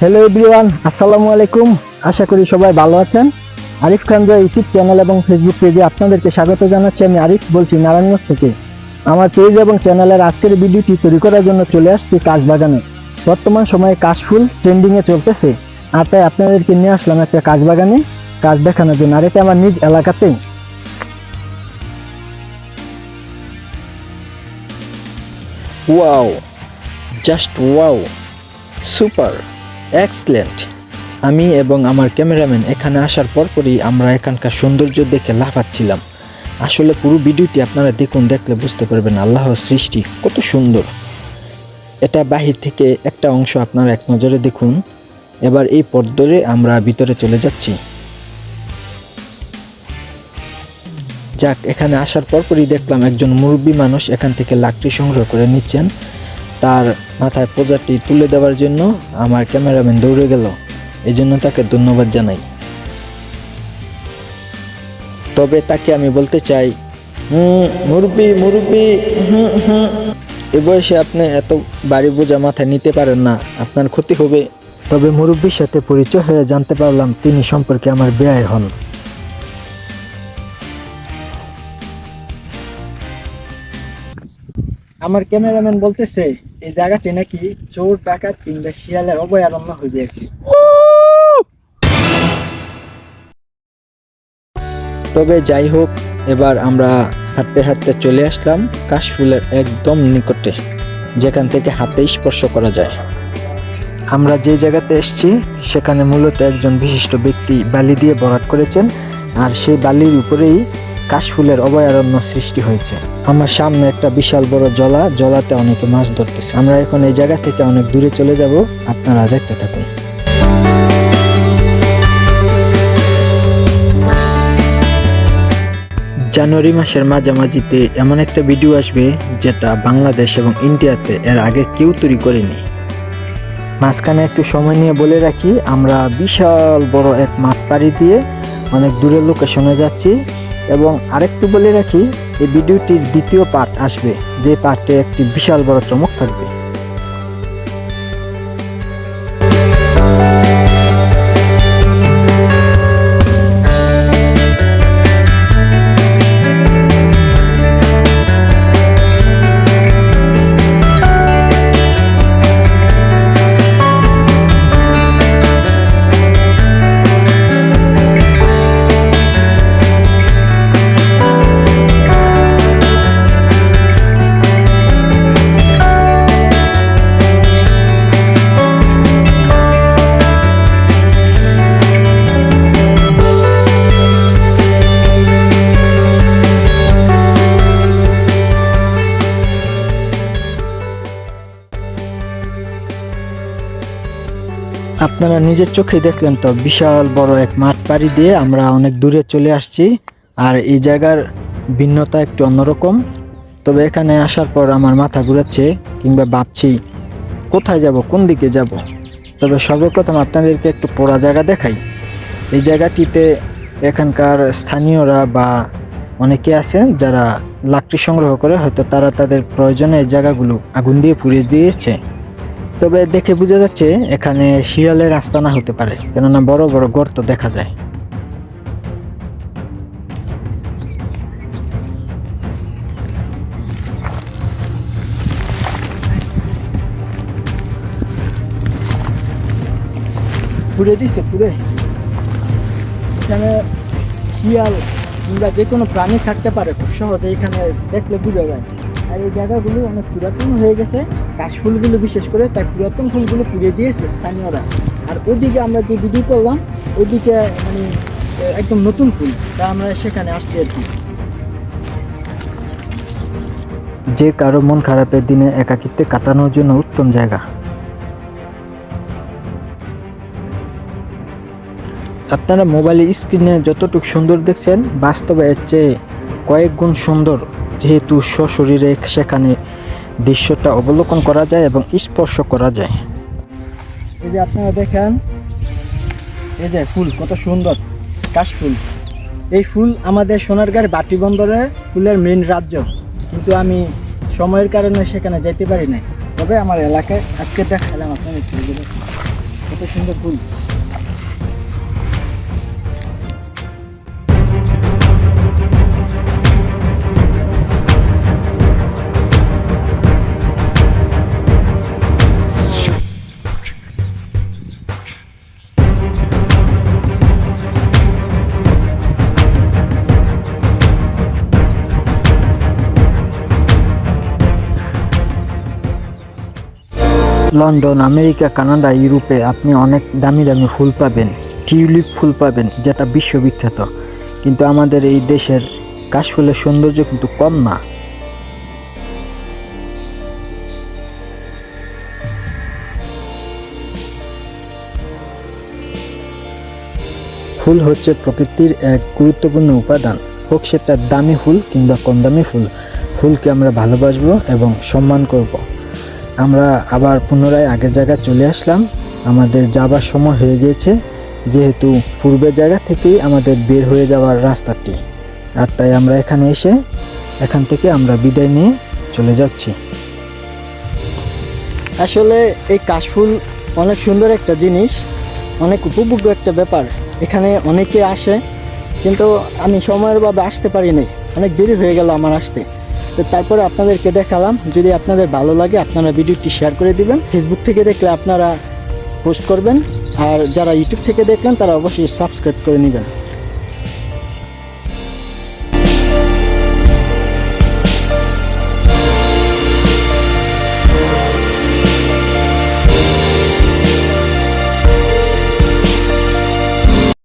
Hello everyone আসসালামু আলাইকুম। আশা করি সবাই ভালো আছেন। আরিফ খান জয় ইউটিউব চ্যানেল এবং ফেসবুক পেজে আপনাদেরকে স্বাগত জানাচ্ছি আমি আরিফ, বলছি নারায়ণগঞ্জ থেকে। আমার পেজ এবং চ্যানেলের আজকের ভিডিওটি তৈরি করার জন্য চলে আসছি কাশবাগানে। বর্তমান সময়ে কাশফুল ট্রেন্ডিংয়ে চলতেছে। আর তাই আপনাদেরকে নিয়ে আসলাম একটা কাশবাগানে। কাজ দেখানোর জন্য। আর এটা আমার নিজ এলাকাতেই। Wow just wow super excellent আমি এবং আমার ক্যামেরাম্যান এখানে আসার পরপরই আমরা এখানকার সৌন্দর্য দেখে লাফাচ্ছিলাম। আসলে পুরো ভিডিওটি আপনারা দেখুন, দেখলে বুঝতে পারবেন আল্লাহর সৃষ্টি কত সুন্দর। এটা বাহির থেকে একটা অংশ আপনারা এক নজরে দেখুন। এবার এই পথ আমরা ভিতরে চলে যাচ্ছি। যাক, এখানে আসার পরপরই দেখলাম একজন মুরব্বী মানুষ এখান থেকে লাকড়ি সংগ্রহ করে নিচ্ছেন। তার মাথায় প্রজাটি তুলে দেওয়ার জন্য আমার ক্যামেরাম্যান দৌড়ে গেল। এই জন্য তাকে ধন্যবাদ জানাই। তবে তাকে আমি বলতে চাই, হুম, মুরব্বী মুরব্বী, হুম হুম। এ বয়সে আপনি এত বাড়ি বোঝা মাথায় নিতে পারেন না, আপনার ক্ষতি হবে। তবে মুরব্বীর সাথে পরিচয় হয়ে জানতে পারলাম তিনি সম্পর্কে আমার ব্যয় হন। আমার ক্যামেরাম্যান বলতেছে এই জায়গাটি নাকি চোর, ডাকাত কিংবা শিয়ালের অভয়ারণ্য হইবে আর কি। তবে যাই হোক, এবার আমরা হাঁটতে হাঁটতে চলে আসলাম কাশফুলের একদম নিকটে, যেখান থেকে হাতে স্পর্শ করা যায়। আমরা যে জায়গাতে এসেছি, সেখানে মূলত একজন বিশিষ্ট ব্যক্তি বালি দিয়ে ভরাট করেছেন, আর সেই বালির উপরেই কাশফুলের অভয়ারণ্য সৃষ্টি হয়েছে। আমার সামনে একটা বিশাল বড় জলা, জলাতে অনেকে মাছ ধরতেছে। আমরা এখন এই জায়গা থেকে অনেক দূরে চলে যাব। আপনারা দেখতে থাকুন। জানুয়ারি মাসের মাঝামাঝিতে এমন একটা ভিডিও আসবে, যেটা বাংলাদেশ এবং ইন্ডিয়াতে এর আগে কেউ তৈরি করেনি। মাঝখানে একটু সময় নিয়ে বলে রাখি, আমরা বিশাল বড় এক মাঠ পাড়ি দিয়ে অনেক দূরের লোকেশনে যাচ্ছি। এবং আরেকটু বলে রাখি, এই ভিডিওটির দ্বিতীয় পার্ট আসবে, যে পার্টে একটি বিশাল বড় চমক থাকবে। আপনারা নিজের চোখে দেখলেন তো, বিশাল বড় এক মাঠ পাড়ি দিয়ে আমরা অনেক দূরে চলে আসছি। আর এই জায়গার ভিন্নতা একটু অন্যরকম। তবে এখানে আসার পর আমার মাথা ঘুরাচ্ছে কিংবা ভাবছি, কোথায় যাব, কোন দিকে যাব? তবে সর্বপ্রথম আপনাদেরকে একটু পোড়া জায়গা দেখাই। এই জায়গাটিতে এখানকার স্থানীয়রা বা অনেকে আছেন যারা লাকড়ি সংগ্রহ করে, হয়তো তারা তাদের প্রয়োজনে এই জায়গাগুলো আগুন দিয়ে পুড়িয়ে দিয়েছে। তবে দেখে বোঝা যাচ্ছে এখানে শিয়ালের আস্তানা হতে পারে, কেননা বড় বড় গর্ত দেখা যায়। পুড়ে দিছে, পুড়ে। এখানে শিয়াল কিংবা যে কোনো প্রাণী থাকতে পারে, খুব সহজে এখানে দেখলে বুঝা যায়। আর এই জায়গাগুলো অনেক পুরাতন হয়ে গেছে। কাশ ফুলগুলো বিশেষ করে তাই পুরাতন ফুলগুলো পুড়িয়ে দিয়েছে স্থানীয়রা। আর ওইদিকে আমরা যে ভিডিও করলাম ওইদিকে মানে একদম নতুন ফুল। তা আমরা সেখানে আসছি আর কি। যে কারও মন খারাপের দিনে একাকিত্বে কাটানোর জন্য উত্তম জায়গা। আপনারা মোবাইলের স্ক্রিনে যতটুকু সুন্দর দেখছেন, বাস্তবে এর চেয়ে কয়েক গুণ সুন্দর যেহেতু সশরীরে সেখানে দৃশ্যটা অবলোকন করা যায় এবং স্পর্শ করা যায়। এই যে আপনারা দেখেন, এই যে ফুল, কত সুন্দর কাশফুল এই ফুল আমাদের সোনারগাঁর বাটি বন্দরে ফুলের মেন রাজ্য। কিন্তু আমি সময়ের কারণে সেখানে যেতে পারি নাই। তবে আমার এলাকায় আজকে দেখালাম আপনাদের কত সুন্দর ফুল। লন্ডন, আমেরিকা, কানাডা, ইউরোপে আপনি অনেক দামি দামি ফুল পাবেন, টিউলিপ ফুল পাবেন, যেটা বিশ্ববিখ্যাত। কিন্তু আমাদের এই দেশের কাশফুলের সৌন্দর্য কিন্তু কম না। ফুল হচ্ছে প্রকৃতির এক গুরুত্বপূর্ণ উপাদান। হোক সেটা দামি ফুল কিংবা কম দামি ফুল, ফুলকে আমরা ভালোবাসবো এবং সম্মান করব। আমরা আবার পুনরায় আগের জায়গায় চলে আসলাম। আমাদের যাবার সময় হয়ে গিয়েছে, যেহেতু পূর্বের জায়গা থেকেই আমাদের বের হয়ে যাওয়ার রাস্তাটি। আর তাই আমরা এখানে এসে এখান থেকে আমরা বিদায় নিয়ে চলে যাচ্ছি। আসলে এই কাশফুল অনেক সুন্দর একটা জিনিস, অনেক উপভোগ্য একটা ব্যাপার। এখানে অনেকে আসে, কিন্তু আমি সময়ের ভাবে আসতে পারিনি। অনেক দেরি হয়ে গেল আমার আসতে। তো তারপরে আপনাদেরকে দেখালাম, যদি আপনাদের ভালো লাগে, আপনারা ভিডিওটি শেয়ার করে দিবেন। ফেসবুক থেকে দেখলে আপনারা পোস্ট করবেন, আর যারা ইউটিউব থেকে দেখলেন, তারা অবশ্যই সাবস্ক্রাইব করে নেবেন।